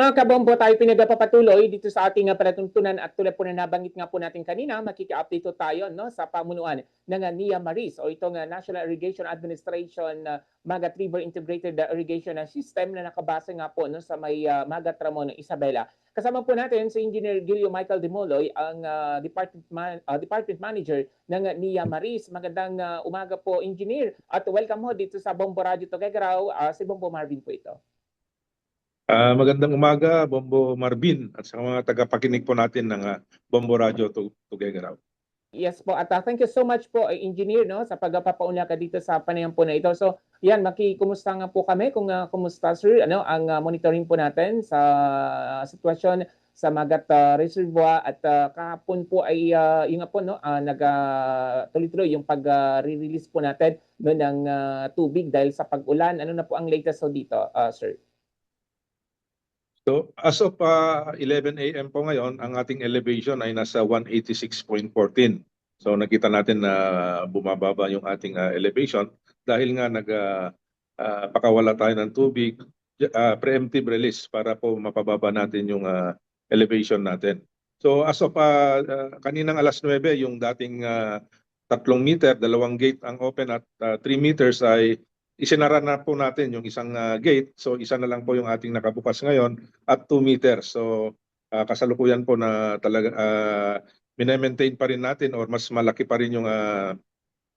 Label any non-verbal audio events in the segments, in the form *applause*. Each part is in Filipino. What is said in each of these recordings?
Mga kabombo tayo pinagpapatuloy dito sa ating uh, palatuntunan at tulad po na nabanggit nga po natin kanina, makiki-update po tayo no, sa pamunuan ng uh, NIA Maris o itong uh, National Irrigation Administration uh, Magat River Integrated Irrigation uh, System na nakabase nga po no, sa may uh, Magat Ramon Isabela. Kasama po natin si Engineer Gilio Michael Demoloy, ang uh, Department, Man- uh, Department Manager ng uh, NIA Maris. Magandang uh, umaga po, Engineer. At welcome ho dito sa Bombo Radio Tuguegarao. Uh, si Bombo Marvin po ito. Ah, magandang umaga, Bombo Marvin at sa mga tagapakinig po natin ng ah, Bombo Radio to Tugegaraw. Yes po, at uh, thank you so much po, uh, engineer, no, sa pagpapauna ka dito sa panayam po na ito. So, yan, makikumusta nga po kami kung uh, kumusta, sir, ano, ang uh, monitoring po natin sa uh, sitwasyon sa Magat uh, Reservoir at uh, kahapon po ay uh, yung po no uh, nag uh, yung pag-release po natin no ng uh, tubig dahil sa pag-ulan. Ano na po ang latest so dito, uh, sir? So, as of ah, 11 a.m. po ngayon, ang ating elevation ay nasa 186.14. So, nakita natin na bumababa yung ating ah, elevation dahil nga nag ah, pakawala tayo ng tubig, ah, preemptive release para po mapababa natin yung ah, elevation natin. So, as of ah, ah, kaninang alas 9, yung dating ah, tatlong meter, dalawang gate ang open at 3 meters ay isinara na po natin yung isang ah, gate. So isa na lang po yung ating nakabukas ngayon at 2 meters. So ah, kasalukuyan po na talaga uh, minemaintain pa rin natin or mas malaki pa rin yung ah,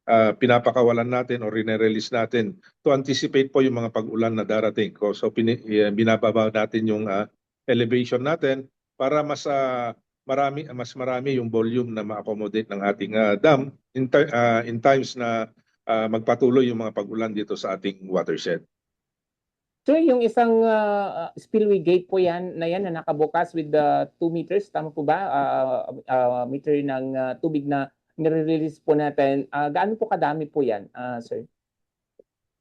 ah, pinapakawalan natin or rene-release natin to anticipate po yung mga pag-ulan na darating. So eh, binababa natin yung ah, elevation natin para mas ah, marami mas marami yung volume na ma-accommodate ng ating ah, dam in, ah, in times na ah, magpatuloy yung mga pag-ulan dito sa ating watershed. So yung isang uh, uh, spillway gate po yan na yan na nakabukas with the 2 meters, tama po ba? Uh, uh, meter ng uh, tubig na nire-release po natin. Uh, gaano po kadami po yan, uh, sir?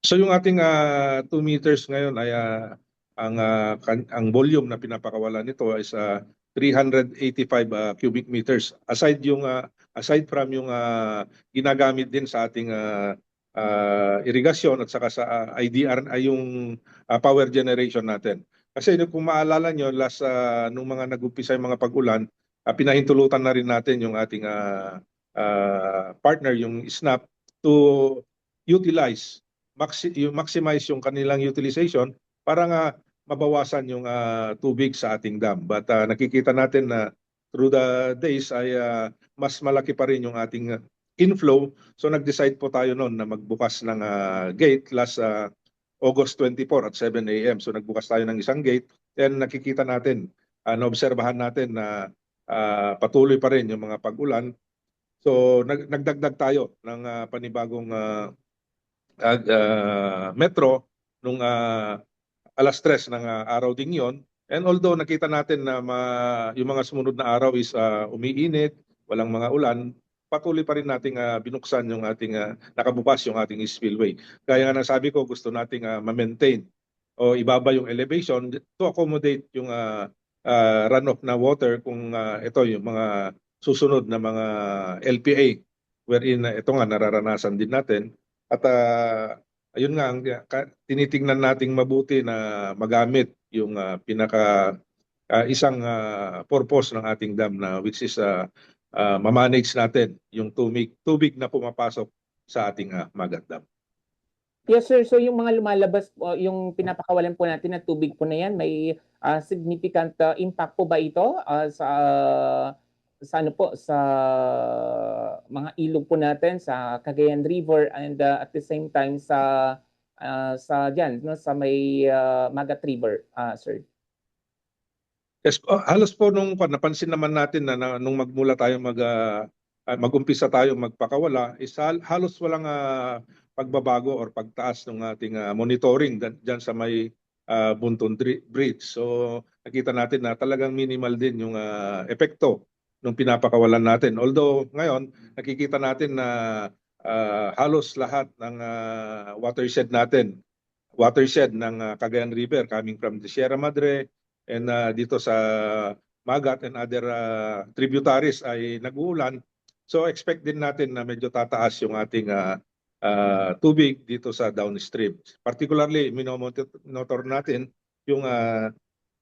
So yung ating 2 meters ngayon ay ah, ang ah, kan- ang volume na pinapakawalan nito is ah, 385 ah, cubic meters. Aside yung ah, aside from yung ah, ginagamit din sa ating ah, ah, irigasyon at saka sa ah, IDR ay yung ah, power generation natin. Kasi kung maalala nyo, last ah, nung mga nag-umpisa yung mga pag-ulan, ah, pinahintulutan na rin natin yung ating ah, ah, partner, yung SNAP, to utilize maxi- maximize yung kanilang utilization para nga mabawasan yung ah, tubig sa ating dam. But ah, nakikita natin na through the days ay ah, mas malaki pa rin yung ating inflow. So nag-decide po tayo noon na magbukas ng ah, gate last ah, August 24 at 7 a.m. So nagbukas tayo ng isang gate. Then nakikita natin, uh, naobserbahan natin na ah, patuloy pa rin yung mga pag-ulan. So nag- nagdagdag tayo ng ah, panibagong ag- ah, metro nung ah, alas 3 ng ah, araw ding yon. And although nakita natin na ma- yung mga sumunod na araw is ah, umiinit, walang mga ulan, patuloy pa rin nating ah, binuksan yung ating ah, nakabukas yung ating spillway. Kaya nga nasabi ko gusto nating ah, ma-maintain o ibaba yung elevation to accommodate yung ah, ah, runoff na water kung ah, ito yung mga susunod na mga LPA wherein ah, ito nga nararanasan din natin at ah, ayun nga, ang tinitingnan nating mabuti na magamit yung ah, pinaka ah, isang ah, purpose ng ating dam na which is ah, ah, mamanage natin yung tubig, tubig na pumapasok sa ating ah, Magat Dam. Yes, sir. So yung mga lumalabas po, yung pinapakawalan po natin na tubig po na yan, may uh, significant uh, impact po ba ito uh, sa sa ano po sa mga ilog po natin sa Cagayan River and uh, at the same time sa uh, sa diyan no sa may uh, Magat River, uh, sir. Yes, po, halos po nung pa- napansin naman natin na, na nung magmula tayo mag ah, mag-umpisa tayo magpakawala, is hal- halos walang ah, pagbabago or pagtaas ng ating ah, monitoring dyan sa may Buntun Dri- Bridge. So nakita natin na talagang minimal din yung ah, epekto nung pinapakawalan natin. Although ngayon nakikita natin na ah, halos lahat ng ah, watershed natin, watershed ng ah, Cagayan River coming from the Sierra Madre, and uh, dito sa Magat and other uh, tributaries ay nag-uulan. So expect din natin na medyo tataas yung ating uh, uh, tubig dito sa downstream. Particularly, minomonitor natin yung uh,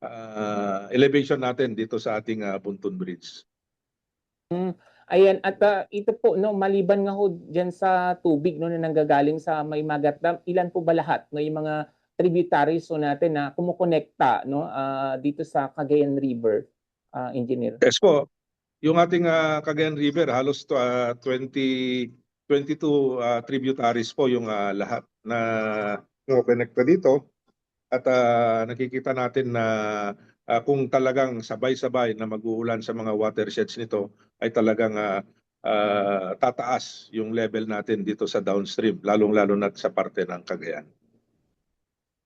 uh, elevation natin dito sa ating ah, Buntun Bridge. Ayan, at ah, ito po, no, maliban nga ho dyan sa tubig no, na nanggagaling sa may Magat Dam, ilan po ba lahat no, yung mga tributaries ho natin na kumukonekta no, ah, dito sa Cagayan River, ah, engineer? Yes po. Yung ating ah, Cagayan River halos to, ah, 20 22 ah, tributaries po yung ah, lahat na kumonekta dito at ah, nakikita natin na ah, kung talagang sabay-sabay na mag-uulan sa mga watersheds nito ay talagang ah, ah, tataas yung level natin dito sa downstream lalong-lalo na sa parte ng Cagayan.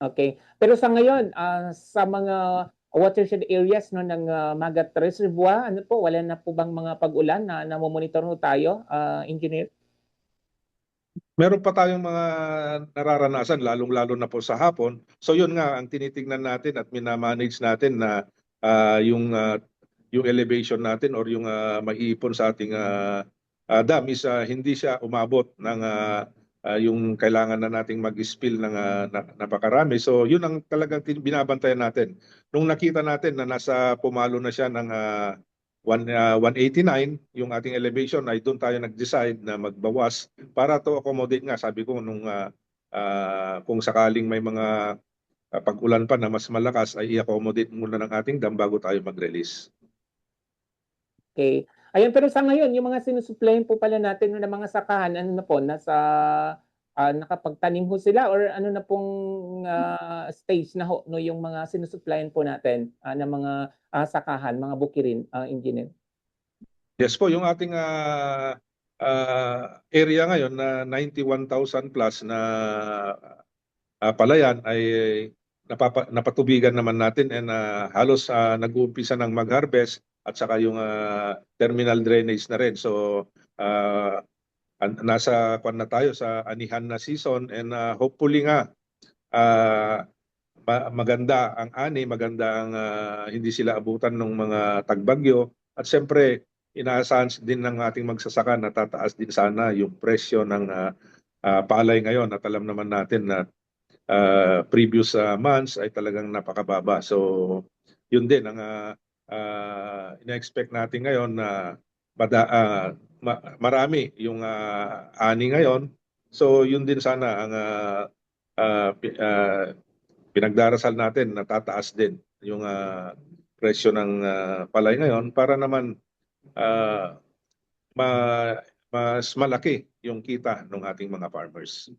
Okay. Pero sa ngayon, ah, sa mga watershed areas no ng ah, Magat Reservoir, ano po, wala na po bang mga pag-ulan na namomonitor ho tayo, ah, engineer? meron pa tayong mga nararanasan lalong-lalo na po sa hapon. So yun nga ang tinitingnan natin at minamanage natin na uh, yung uh, yung elevation natin or yung uh, maiipon sa ating uh, uh, dam is uh, hindi siya umabot ng uh, uh, yung kailangan na nating mag-spill ng uh, napakarami. So yun ang talagang binabantayan natin. Nung nakita natin na nasa pumalo na siya ng uh, 1, 189, uh, yung ating elevation ay doon tayo nag-decide na magbawas para to accommodate nga. Sabi ko nung uh, uh, kung sakaling may mga uh, pag-ulan pa na mas malakas ay i-accommodate muna ng ating dam bago tayo mag-release. Okay. Ayun, pero sa ngayon, yung mga sinusuplayan po pala natin ng mga sakahan, ano na po, nasa ah, nakapagtanim ho sila or ano na pong ah, stage na ho no, yung mga sinusuplayan po natin ah, ng mga ah, sakahan, mga bukirin, ah, engineer? Yes po, yung ating ah, ah, area ngayon na 91,000 plus na ah, palayan ay napapa, napatubigan naman natin and ah, halos ah, nag-uumpisa ng mag-harvest at saka yung ah, terminal drainage na rin. So an- nasa kwan na tayo sa anihan na season and ah, hopefully nga ah, ma- maganda ang ani, maganda ang ah, hindi sila abutan ng mga tagbagyo at siyempre inaasahan din ng ating magsasaka na tataas din sana yung presyo ng ah, ah, palay ngayon at alam naman natin na ah, previous ah, months ay talagang napakababa. So yun din ang ah, ah, ina-expect natin ngayon na bada, ah, ma- marami yung ah, ani ngayon. So yun din sana ang pi- ah, pinagdarasal natin na tataas din yung ah, presyo ng ah, palay ngayon para naman ah, ma- mas malaki yung kita ng ating mga farmers.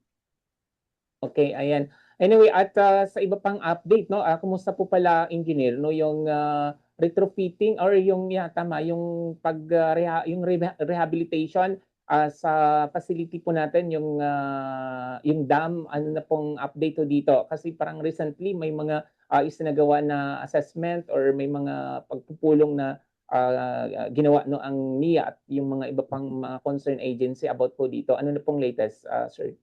Okay, ayan. Anyway, at ah, sa iba pang update, no, ah, kumusta po pala, engineer, no, yung ah, retrofitting or yung, yeah, tama, yung pag, ah, reha- yung reha- rehabilitation ah, sa facility po natin, yung, ah, yung dam, ano na pong update po dito? Kasi parang recently may mga ah, isinagawa na assessment or may mga pagpupulong na ah, ginawa no ang NIA at yung mga iba pang mga concerned agency about po dito. Ano na pong latest, ah, sir?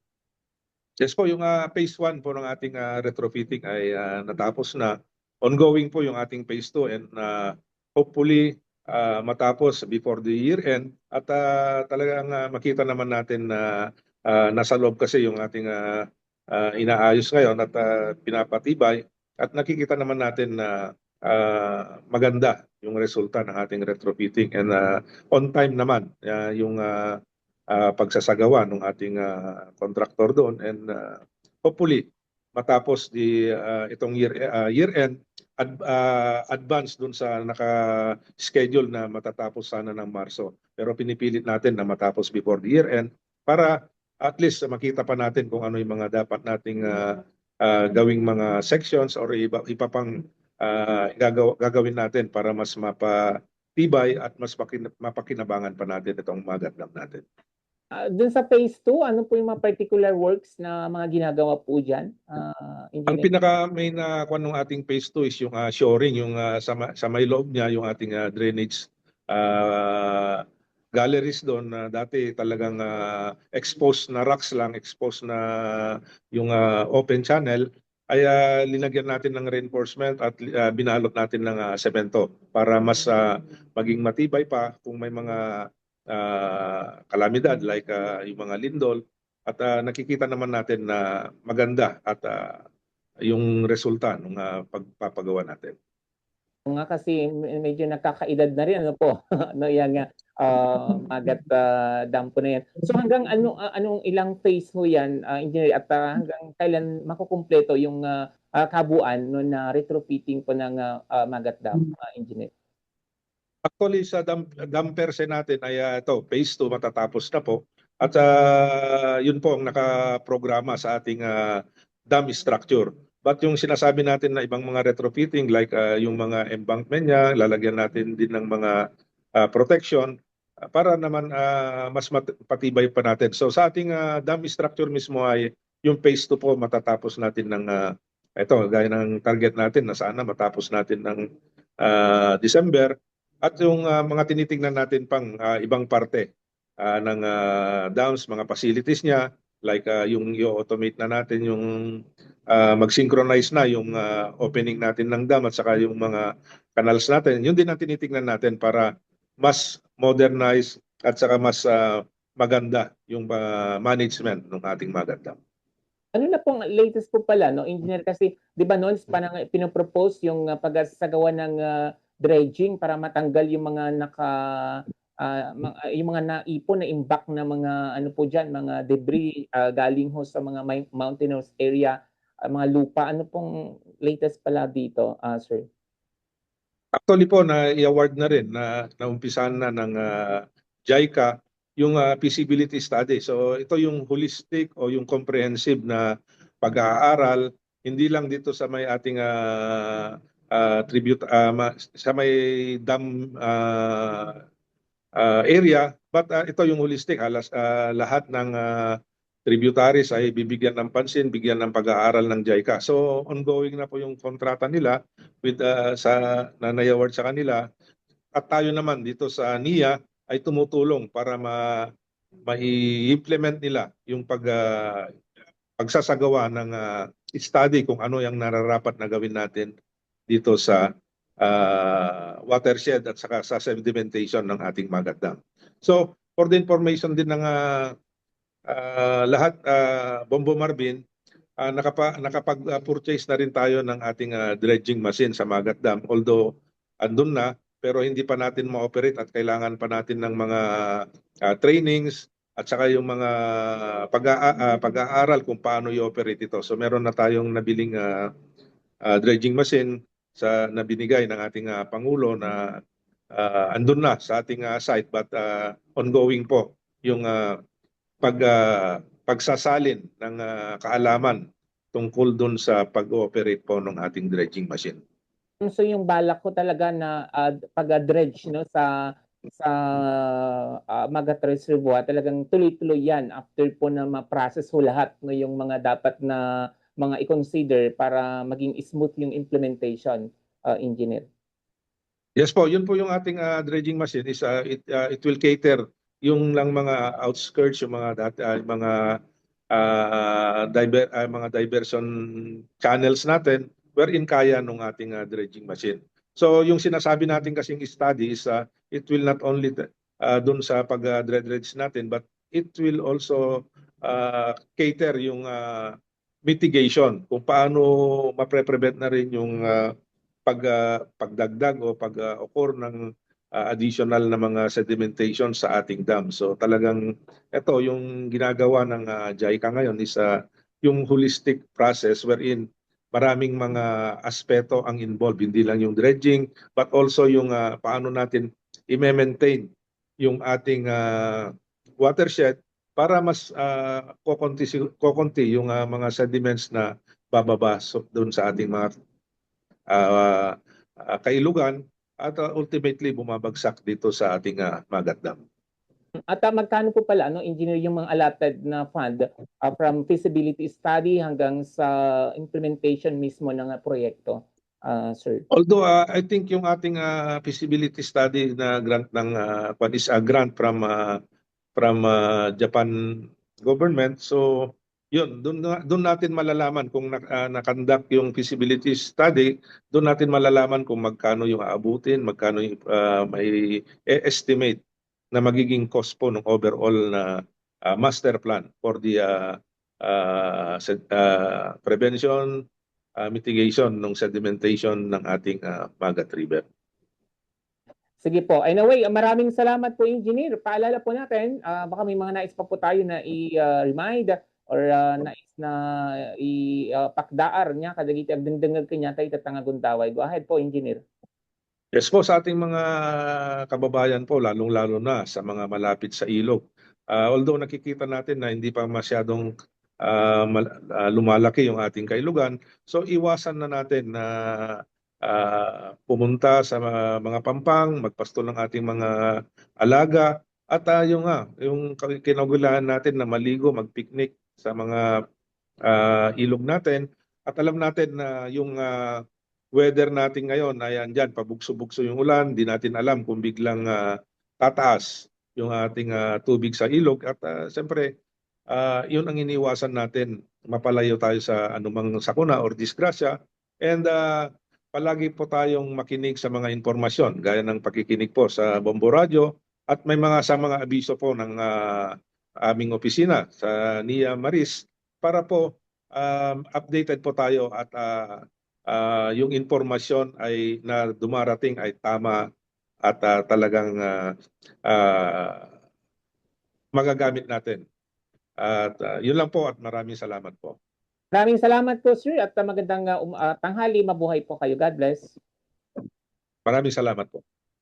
Yes po, yung ah, phase 1 po ng ating ah, retrofitting ay ah, natapos na. Ongoing po yung ating phase 2 and ah, hopefully ah, matapos before the year end. At ah, talagang ah, makita naman natin na ah, nasa loob kasi yung ating ah, ah, inaayos ngayon at ah, pinapatibay. At nakikita naman natin na ah, maganda yung resulta ng ating retrofitting and ah, on time naman ah, yung ah, ah, pagsasagawa ng ating ah, contractor doon. And ah, hopefully matapos di ah, itong year ah, year end ad, ah, advance doon sa naka-schedule na matatapos sana ng Marso pero pinipilit natin na matapos before the year end para at least makita pa natin kung ano yung mga dapat nating ah, ah, gawing mga sections or iba, iba pang ah, gagaw- gagawin natin para mas mapatibay at mas mapakinabangan pa natin itong magandang natin. Ah, dun sa phase 2, ano po yung mga particular works na mga ginagawa po diyan? Ah, Ang pinaka main na kwan ng ating phase 2 is yung ah, shoring, yung ah, sa, sa may loob niya, yung ating ah, drainage ah, galleries doon na dati talagang ah, exposed na rocks lang, exposed na yung ah, open channel ay ah, linagyan natin ng reinforcement at ah, binalot natin ng ah, semento para mas ah, maging matibay pa kung may mga ah, kalamidad like ah, yung mga lindol at ah, nakikita naman natin na maganda at ah, yung resulta ng pagpapagawa natin. nga kasi me- medyo nakakaedad na rin ano po *laughs* no yang uh, Magat ah, dam po na yan. So hanggang ano ah, anong ilang phase ho yan ah, engineer at ah, hanggang kailan makukumpleto yung ah, ah, kabuuan no na retrofitting po ng ah, Magat dam ah, engineer? Actually, sa dam, dam per se natin ay ah, ito, phase 2 matatapos na po. At ah, yun po ang nakaprograma sa ating ah, dam structure. But yung sinasabi natin na ibang mga retrofitting like ah, yung mga embankment niya, lalagyan natin din ng mga ah, protection ah, para naman ah, mas patibay pa natin. So sa ating ah, dam structure mismo ay yung phase 2 po matatapos natin ng ah, ito, gaya ng target natin na sana matapos natin ng ah, December. At yung ah, mga tinitingnan natin pang ah, ibang parte ah, ng ah, dams, mga facilities niya, like ah, yung i-automate na natin yung ah, mag-synchronize na yung ah, opening natin ng dam at saka yung mga canals natin. Yun din ang tinitingnan natin para mas modernize at saka mas ah, maganda yung ah, management ng ating Magat Dam. Ano na pong latest po pala no engineer kasi 'di ba noon parang pinopropose yung uh, pagsasagawa ng ah, dredging para matanggal yung mga naka ah, yung mga naipon na imbak na mga ano po diyan mga debris ah, galing ho sa mga mountainous area ah, mga lupa ano pong latest pala dito ah, sir Actually po na i-award na rin na naumpisahan na ng ah, JICA yung ah, feasibility study. So ito yung holistic o yung comprehensive na pag-aaral hindi lang dito sa may ating ah, ah, tribute ah, ma- sa may dam ah, ah, area but ah, ito yung holistic halos ah, lahat ng ah, tributaries ay bibigyan ng pansin, bigyan ng pag-aaral ng JICA. So ongoing na po yung kontrata nila with uh, sa Nanay Award sa kanila at tayo naman dito sa NIA ay tumutulong para ma mai-implement nila yung pag ah, pagsasagawa ng ah, study kung ano yung nararapat na gawin natin dito sa ah, watershed at saka sa sedimentation ng ating Magat. So, for the information din ng ah, ah, lahat, ah, Bombo Marvin, ah, nakapa, nakapag-purchase na rin tayo ng ating ah, dredging machine sa Magat Dam. Although andun na, pero hindi pa natin ma-operate at kailangan pa natin ng mga ah, trainings at saka yung mga pag- ah, pag-aaral kung paano i-operate ito. So meron na tayong nabiling ah, ah, dredging machine sa na binigay ng ating ah, pangulo na ah, andun na sa ating ah, site but ah, ongoing po yung ah, pag ah, pagsasalin ng ah, kaalaman tungkol doon sa pag-ooperate po ng ating dredging machine. so yung balak ko talaga na ah, pag-dredge no sa sa uh, Magat Reservoir talagang tuloy-tuloy yan after po na ma-process ho lahat no yung mga dapat na mga i-consider para maging smooth yung implementation uh, engineer. Yes po, yun po yung ating ah, dredging machine is ah, it ah, it will cater yung lang mga outskirts, yung mga dat- ah, mga ah, diver ah, mga diversion channels natin wherein kaya nung ating ah, dredging machine. So yung sinasabi natin kasing study is ah, it will not only uh, dun sa pag-dredge natin but it will also ah, cater yung ah, mitigation kung paano mapre-prevent na rin yung ah, pag ah, pagdagdag o pag-occur ng ah, additional na mga sedimentation sa ating dam. So talagang ito yung ginagawa ng ah, JICA ngayon is ah, yung holistic process wherein maraming mga aspeto ang involved, hindi lang yung dredging but also yung ah, paano natin i-maintain yung ating ah, watershed para mas uh, kokonti, kokonti yung ah, mga sediments na bababa so, doon sa ating mga ah, ah, kailugan at ah, ultimately bumabagsak dito sa ating ah, Magat Dam. At uh, magkano po pala no engineer yung mga allotted na fund uh, from feasibility study hanggang sa implementation mismo ng uh, proyekto, uh, sir? Although ah, I think yung ating ah, feasibility study na grant ng uh, is a grant from ah, from ah, Japan government. So yun, doon na- natin malalaman kung nak- ah, nakandak yung feasibility study, doon natin malalaman kung magkano yung aabutin, magkano yung ah, may estimate na magiging cost po ng overall na ah, master plan for the ah, se- ah, prevention, ah, mitigation ng sedimentation ng ating ah, Magat River. Sige po. Anyway, maraming salamat po, Engineer. Paalala po natin, ah, baka may mga nais pa po tayo na i-remind or ah, nais na i-pakdaar niya kadagiti agdengdengag kanya tayo tatangagundaway. Go ahead po, Engineer. Yes po, sa ating mga kababayan po, lalong-lalo na sa mga malapit sa ilog. Ah, although nakikita natin na hindi pa masyadong mal- ah, lumalaki yung ating kailugan, so iwasan na natin na ah, pumunta sa mga, mga pampang, magpasto ng ating mga alaga, at ah, yung, nga, yung kinagulahan natin na maligo, magpiknik sa mga ah, ilog natin. At alam natin na yung ah, weather natin ngayon ay andyan, pabugso-bugso yung ulan, di natin alam kung biglang ah, tataas yung ating ah, tubig sa ilog. At ah, siyempre ah, yun ang iniwasan natin, mapalayo tayo sa anumang sakuna or disgrasya. And ah, palagi po tayong makinig sa mga impormasyon gaya ng pakikinig po sa Bombo Radio at may mga sa mga abiso po ng ah, aming opisina sa NIA Maris para po um, updated po tayo at ah, ah, yung impormasyon ay na dumarating ay tama at ah, talagang ah, ah, magagamit natin. At ah, yun lang po at maraming salamat po. Maraming salamat po, sir, at magandang ah, tanghali. Mabuhay po kayo. God bless. Maraming salamat po.